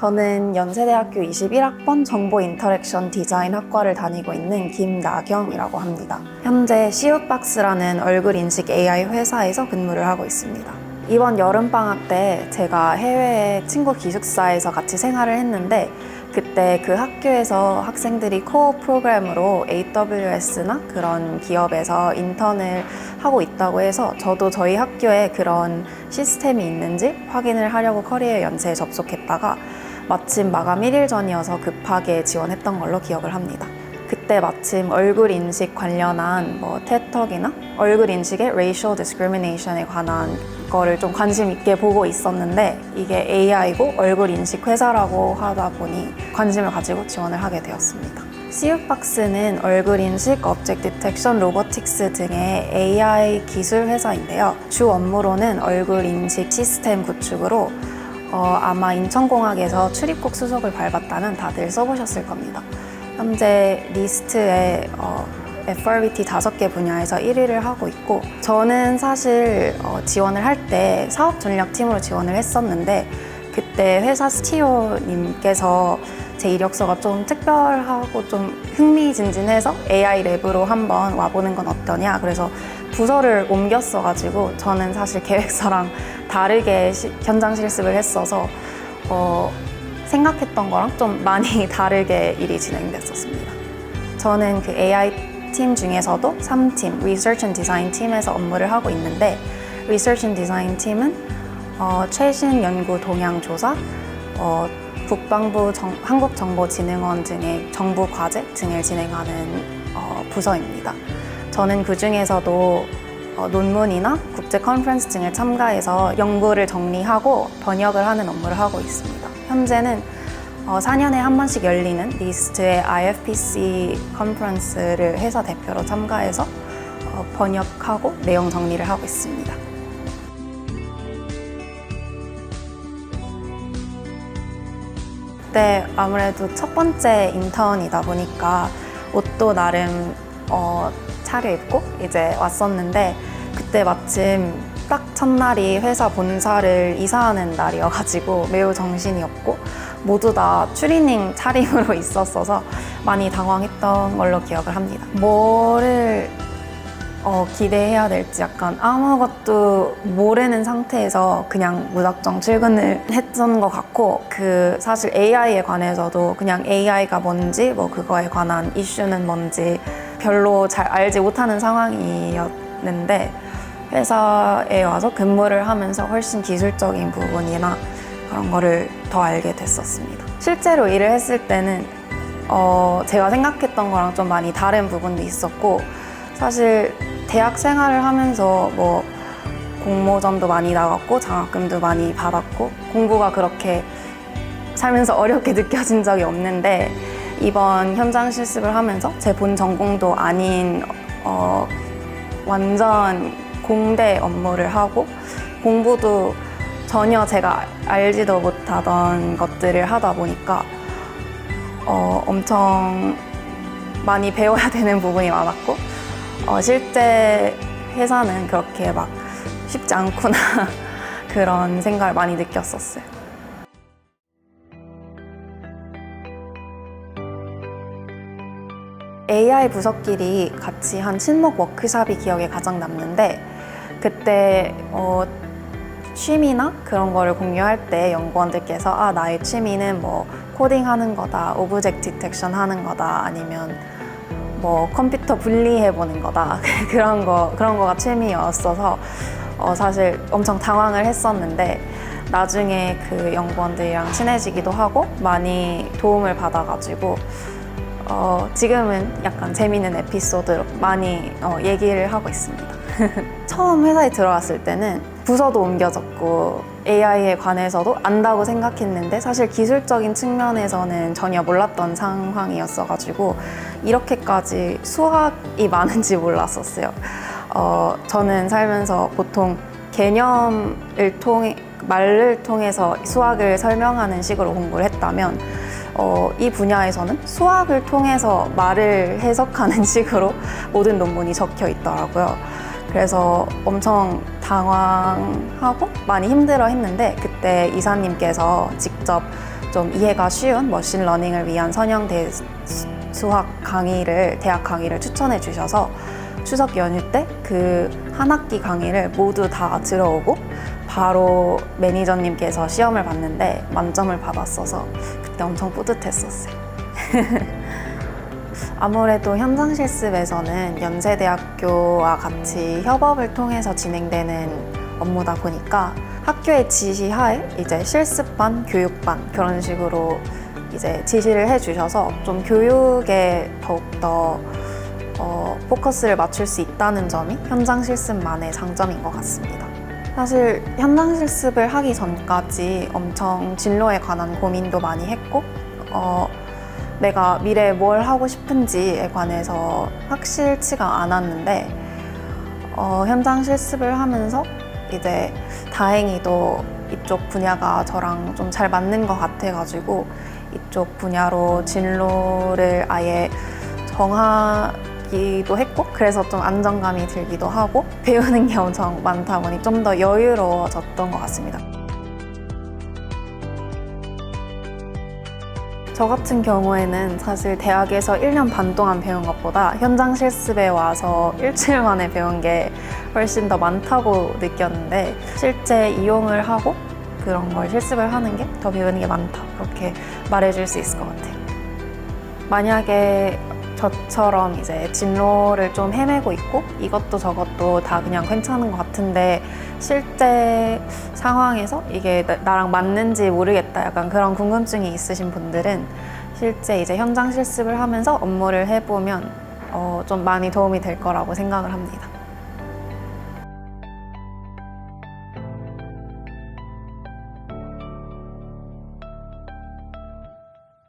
저는 연세대학교 21학번 정보 인터랙션 디자인 학과를 다니고 있는 김나경이라고 합니다. 현재 시우박스라는 얼굴 인식 AI 회사에서 근무를 하고 있습니다. 이번 여름방학 때 제가 해외 친구 기숙사에서 같이 생활을 했는데 그때 그 학교에서 학생들이 코어 프로그램으로 AWS나 그런 기업에서 인턴을 하고 있다고 해서 저도 저희 학교에 그런 시스템이 있는지 확인을 하려고 커리어 연세에 접속했다가 마침 마감 1일 전이어서 급하게 지원했던 걸로 기억을 합니다. 그때 마침 얼굴 인식 관련한 뭐 테턱이나 얼굴 인식의 racial discrimination에 관한 거를 좀 관심 있게 보고 있었는데 이게 AI고 얼굴 인식 회사라고 하다 보니 관심을 가지고 지원을 하게 되었습니다. 시우박스는 얼굴 인식, 업젝 디텍션, 로보틱스 등의 AI 기술 회사인데요. 주 업무로는 얼굴 인식 시스템 구축으로 어, 아마 인천공학에서 출입국 수속을 밟았다면 다들 써보셨을 겁니다. 현재 리스트에 어, FRBT 다섯 개 분야에서 1위를 하고 있고 저는 사실 어, 지원을 할 때 사업 전략 팀으로 지원을 했었는데 그때 회사 CTO님께서 제 이력서가 좀 특별하고 좀 흥미진진해서 AI 랩으로 한번 와보는 건 어떠냐 그래서 부서를 옮겼어가지고 저는 사실 계획서랑 다르게 시- 현장 실습을 했어서 어, 생각했던 거랑 좀 많이 다르게 일이 진행됐었습니다. 저는 그 AI 팀 중에서도 3팀, Research and Design 팀에서 업무를 하고 있는데 Research and Design 팀은 어, 최신 연구 동향 조사, 어, 국방부 정- 한국정보진흥원 등의 정부 과제 등을 진행하는 어, 부서입니다. 저는 그 중에서도 어, 논문이나 국제 컨퍼런스 등을 참가해서 연구를 정리하고 번역을 하는 업무를 하고 있습니다. 현재는 어, 4년에 한 번씩 열리는 리스트의 IFPC 컨퍼런스를 회사 대표로 참가해서 어, 번역하고 내용 정리를 하고 있습니다. 그때 아무래도 첫 번째 인턴이다 보니까 옷도 나름 어, 차려입고 이제 왔었는데 그때 마침 딱 첫날이 회사 본사를 이사하는 날이어가지고 매우 정신이 없고 모두 다 추리닝 차림으로 있었어서 많이 당황했던 걸로 기억을 합니다. 뭐를 어, 기대해야 될지 약간 아무것도 모르는 상태에서 그냥 무작정 출근을 했던 것 같고 그 사실 AI에 관해서도 그냥 AI가 뭔지 뭐 그거에 관한 이슈는 뭔지 별로 잘 알지 못하는 상황이었는데 회사에 와서 근무를 하면서 훨씬 기술적인 부분이나 그런 거를 더 알게 됐었습니다. 실제로 일을 했을 때는 어, 제가 생각했던 거랑 좀 많이 다른 부분도 있었고 사실 대학 생활을 하면서 뭐 공모전도 많이 나갔고 장학금도 많이 받았고 공부가 그렇게 살면서 어렵게 느껴진 적이 없는데 이번 현장 실습을 하면서 제 본 전공도 아닌 어, 완전 공대 업무를 하고 공부도 전혀 제가 알지도 못하던 것들을 하다 보니까 어, 엄청 많이 배워야 되는 부분이 많았고 어, 실제 회사는 그렇게 막 쉽지 않구나 그런 생각을 많이 느꼈었어요. AI 부서끼리 같이 한 친목 워크샵이 기억에 가장 남는데 그때 어, 취미나 그런 거를 공유할 때 연구원들께서 아 나의 취미는 뭐 코딩하는 거다, 오브젝트 디텍션 하는 거다, 아니면 뭐 컴퓨터 분리해 보는 거다. 그런 거 그런 거가 취미였어서 어, 사실 엄청 당황을 했었는데 나중에 그 연구원들이랑 친해지기도 하고 많이 도움을 받아가지고 어, 지금은 약간 재미있는 에피소드로 많이 어, 얘기를 하고 있습니다. 처음 회사에 들어왔을 때는 부서도 옮겨졌고 AI에 관해서도 안다고 생각했는데 사실 기술적인 측면에서는 전혀 몰랐던 상황이었어가지고 이렇게까지 수학이 많은지 몰랐었어요. 어, 저는 살면서 보통 개념을 통해 말을 통해서 수학을 설명하는 식으로 공부를 했다면 어, 이 분야에서는 수학을 통해서 말을 해석하는 식으로 모든 논문이 적혀 있더라고요. 그래서 엄청 당황하고 많이 힘들어 했는데 그때 이사님께서 직접 좀 이해가 쉬운 머신러닝을 위한 선형 대 수학 강의를 대학 강의를 추천해 주셔서 추석 연휴 때 그 한 학기 강의를 모두 다 들어오고 바로 매니저님께서 시험을 봤는데 만점을 받았어서 그때 엄청 뿌듯했었어요. 아무래도 현장 실습에서는 연세대학교와 같이 협업을 통해서 진행되는 업무다 보니까 학교의 지시하에 이제 실습반, 교육반 그런 식으로 이제 지시를 해주셔서 좀 교육에 더욱더 어, 포커스를 맞출 수 있다는 점이 현장 실습만의 장점인 것 같습니다. 사실 현장 실습을 하기 전까지 엄청 진로에 관한 고민도 많이 했고 어, 내가 미래에 뭘 하고 싶은지에 관해서 확실치가 않았는데 어, 현장 실습을 하면서 이제 다행히도 이쪽 분야가 저랑 좀 잘 맞는 것 같아가지고 이쪽 분야로 진로를 아예 정하 기도 했고 그래서 좀 안정감이 들기도 하고 배우는 게 엄청 많다 보니 좀 더 여유로워졌던 것 같습니다. 저 같은 경우에는 사실 대학에서 1년 반 동안 배운 것보다 현장 실습에 와서 일주일 만에 배운 게 훨씬 더 많다고 느꼈는데 실제 이용을 하고 그런 걸 실습을 하는 게 더 배우는 게 많다 그렇게 말해줄 수 있을 것 같아요. 만약에 저처럼 이제 진로를 좀 헤매고 있고 이것도 저것도 다 그냥 괜찮은 것 같은데 실제 상황에서 이게 나- 나랑 맞는지 모르겠다 약간 그런 궁금증이 있으신 분들은 실제 이제 현장 실습을 하면서 업무를 해보면 어, 좀 많이 도움이 될 거라고 생각을 합니다.